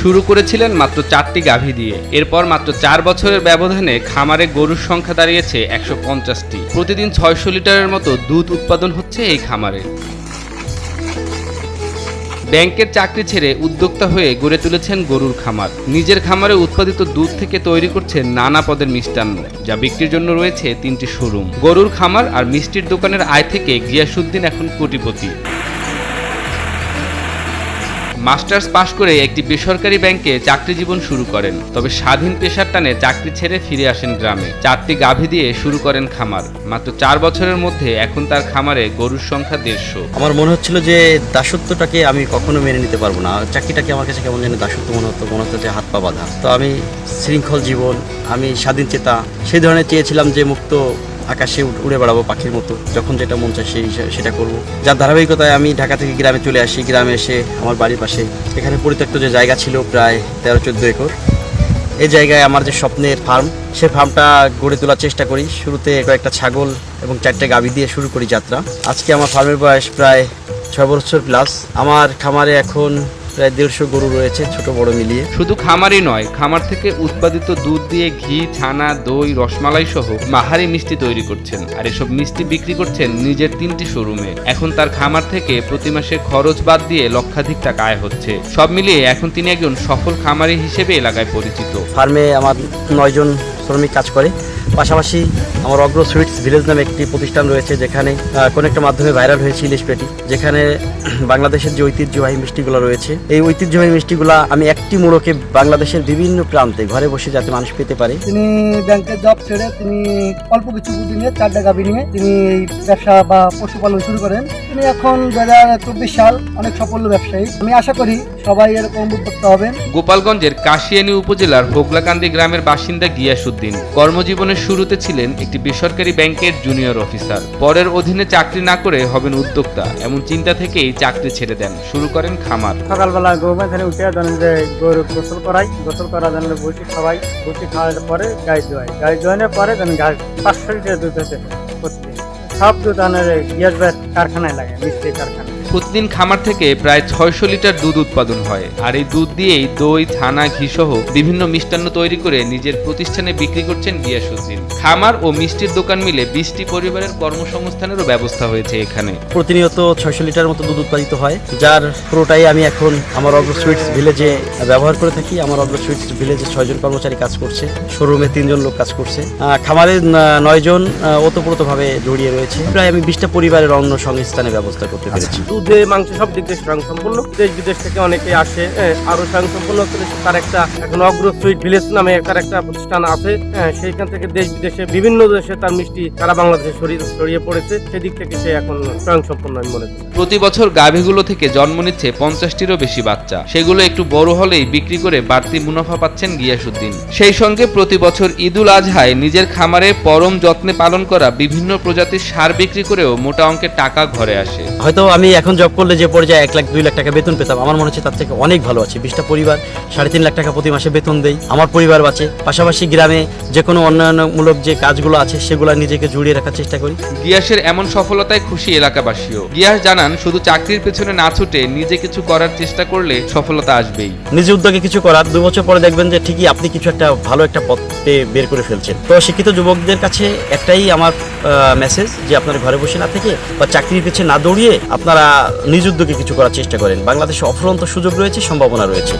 শুরু করেছিলেন মাত্র চারটি গাভী দিয়ে। এরপর মাত্র চার বছরের ব্যবধানে খামারে গরুর সংখ্যা দাঁড়িয়েছে একশো পঞ্চাশটি। প্রতিদিন ছয়শো লিটারের মতো দুধ উৎপাদন হচ্ছে এই খামারে। ব্যাংকের চাকরি ছেড়ে উদ্যোক্তা হয়ে গড়ে তুলেছেন গরুর খামার। নিজের খামারে উৎপাদিত দুধ থেকে তৈরি করছেন নানা পদের মিষ্টান্ন, যা বিক্রির জন্য রয়েছে তিনটি শোরুম। গরুর খামার আর মিষ্টির দোকানের আয় থেকে গিয়াসুদ্দিন এখন কোটিপতি। মাস্টার্স পাশ করে একটি বেসরকারি ব্যাংকে চাকরি জীবন শুরু করেন, তবে স্বাধীন পেশার টানে চাকরি ছেড়ে ফিরে আসেন গ্রামে। চারটি গাভী দিয়ে শুরু করেন খামার। মাত্র চার বছরের মধ্যে এখন তার খামারে গরুর সংখ্যা দেড়শো। আমার মনে হচ্ছিল যে দাসত্বটাকে আমি কখনো মেনে নিতে পারব না। চাকরিটাকে আমার কাছে কেমন যেন দাসত্ব মনে হতো মনে হতো যে হাত পা বাঁধা। তো আমি শৃঙ্খল জীবন, আমি স্বাধীন চেতা সেই ধরনের চেয়েছিলাম যে মুক্ত আকাশে উড়ে বেড়াবো পাখির মতো। যখন যেটা মন চায় সেই সেটা করব। যার ধারাবাহিকতায় আমি ঢাকা থেকে গ্রামে চলে আসি। গ্রামে এসে আমার বাড়ির পাশে এখানে পরিত্যক্ত যে জায়গা ছিল প্রায় তেরো, চোদ্দ একর, এই জায়গায় আমার যে স্বপ্নের ফার্ম সে ফার্মটা গড়ে তোলার চেষ্টা করি। শুরুতে কয়েকটা ছাগল এবং চারটে গাভী দিয়ে শুরু করি যাত্রা। আজকে আমার ফার্মের বয়স প্রায় ছয় বছর প্লাস আমার খামারে এখন প্রায় দেড়শো গরু রয়েছে ছোট বড় মিলিয়ে। শুধু খামারই নয় খামার থেকে উৎপাদিত দুধ দিয়ে ঘি ছানা দই রসমালাই সহ মাহারি মিষ্টি তৈরি করছেন। আর এসব মিষ্টি বিক্রি করছেন নিজের তিনটি শোরুমে। এখন তার খামার থেকে প্রতি মাসে খরচ বাদ দিয়ে লক্ষাধিক টাকা আয় হচ্ছে। সব মিলিয়ে এখন তিনি একজন সফল খামারি হিসেবে এলাকায় পরিচিত। ফার্মে আমার নয়জন শ্রমিক কাজ করে। পাশাপাশি আমার অগ্র সুইটস ভিলেজ নামে একটি প্রতিষ্ঠান রয়েছে যেখানে কোনো একটা মাধ্যমে ভাইরাল হয়েছে ইলিশ পেটি, যেখানে বাংলাদেশের যে ঐতিহ্যবাহী মিষ্টিগুলো রয়েছে, এই ঐতিহ্যবাহী মিষ্টিগুলো আমি একটি মোড়কে বাংলাদেশের বিভিন্ন প্রান্তে ঘরে বসে যাতে মানুষ পেতে পারে। তিনি ব্যাংকের জব ছেড়ে তিনি অল্প কিছু পুঁজি নিয়ে চারটা গাভী নিয়ে তিনি ব্যবসা বা পশুপালন শুরু করেন। তিনি এখন দু হাজার চব্বিশ সাল অনেক সফল ব্যবসায়ী। আমি আশা করি সবাই এরকম উদ্যোক্তা হবেন। গোপালগঞ্জের কাশিয়ানী উপজেলার হোগলাকান্দি গ্রামের বাসিন্দা গিয়াসুদ্দিন কর্মজীবনের শুরুতে ছিলেন একটি বেসরকারি ব্যাংকের জুনিয়র অফিসার। পরের অধীনে চাকরি না করে হবেন উদ্যোক্তা। এমন চিন্তা থেকেই চাকরি ছেড়ে দেন। শুরু করেন খামার। সকালবেলা গরু এখানে উঠে ধরেন যে গরু গোসল করাই। গোসল করা ধরেন বসি খাওয়াই। বসি খাওয়ার পরে গাই দোয়াই গাই দোয়ানোর পরে ধরেন গাই পাঁচশো লিটার দুধ হচ্ছে প্রতিদিন। সব দুধ ধরেন গ্যাস কারখানায় লাগে মিস্ত্রি কারখানায়। প্রতিদিন খামার থেকে প্রায় ছয়শো লিটার দুধ উৎপাদন হয়। আর এই দুধ দিয়েই দই ছানা ঘি সহ বিভিন্ন মিষ্টান্ন তৈরি করে নিজের প্রতিষ্ঠানে বিক্রি করছেন গিয়াসুদ্দিন খামার ও মিষ্টির দোকান মিলে বিশটি পরিবারের কর্মসংস্থানেরও ব্যবস্থা হয়েছে এখানে। প্রতিনিয়ত ছয়শো লিটার মতো দুধ উৎপাদিত হয় যার পুরোটাই আমি এখন আমার অগ্র সুইটস ভিলেজে ব্যবহার করে থাকি। আমার অগ্র সুইটস ভিলেজে ছয়জন কর্মচারী কাজ করছে শোরুমে তিনজন লোক কাজ করছে। খামারে নয়জন ওতপ্রোতভাবে জড়িয়ে রয়েছে। প্রায় আমি বিশটা পরিবারের অন্য সংস্থানে ব্যবস্থা করতে পেরেছি। দুধে মাংস সব দিক দিয়ে স্বয়ংসম্পূর্ণ। দেশ বিদেশ থেকে অনেকে আসে আরও স্বয়ংসম্পূর্ণ করে তার একটা এখন অগ্র সুইট ভিলেজ নামে তার একটা প্রতিষ্ঠান আছে সেইখান থেকে দেশ বিদেশে বিভিন্ন দেশে তার মিষ্টি সারা বাংলাদেশে ছড়িয়ে ছড়িয়ে পড়েছে। সেদিক থেকে সে এখন স্বয়ংসম্পূর্ণ আমি মনে করি। প্রতি বছর গাভীগুলো থেকে জন্ম নিচ্ছে পঞ্চাশটিরও বেশি বাচ্চা। সেগুলো একটু বড় হলেই বিক্রি করে বাড়তি মুনাফা পাচ্ছেন গিয়াসুদ্দিন সেই সঙ্গে প্রতি বছর ঈদুল আজহায় নিজের খামারে পরম যত্নে পালন করা বিভিন্ন প্রজাতির সার বিক্রি করেও মোটা অঙ্কের টাকা ঘরে আসে। হয়তো আমি এখন জব করলে যে পর্যায়ে এক লাখ দুই লাখ টাকা বেতন পেতাম আমার মনে হচ্ছে তার থেকে অনেক ভালো আছে। বিশটা পরিবার সাড়ে তিন লাখ টাকা প্রতি মাসে বেতন দেই। আমার পরিবার বাঁচে পাশাপাশি গ্রামে যে কোনো উন্নয়নমূলক যে কাজগুলো আছে সেগুলো নিজেকে জুড়িয়ে রাখার চেষ্টা করি। গিয়াসের এমন সফলতায় খুশি এলাকাবাসীও। গিয়াস জানান শুধু চাকরির পেছনে না ছুটে নিজে কিছু করার চেষ্টা করলে সফলতা আসবেই। নিজে উদ্যোগে কিছু করার দু বছর পরে দেখবেন যে ঠিকই আপনি কিছু একটা ভালো একটা পথে বের করে ফেলছেন। তো শিক্ষিত যুবকদের কাছে একটাই আমার মেসেজ যে আপনারা ঘরে বসে না থেকে বা চাকরির পিছিয়ে না দৌড়িয়ে আপনারা নিজ উদ্যোগে কিছু করার চেষ্টা করেন। বাংলাদেশে অফুরন্ত সুযোগ রয়েছে সম্ভাবনা রয়েছে।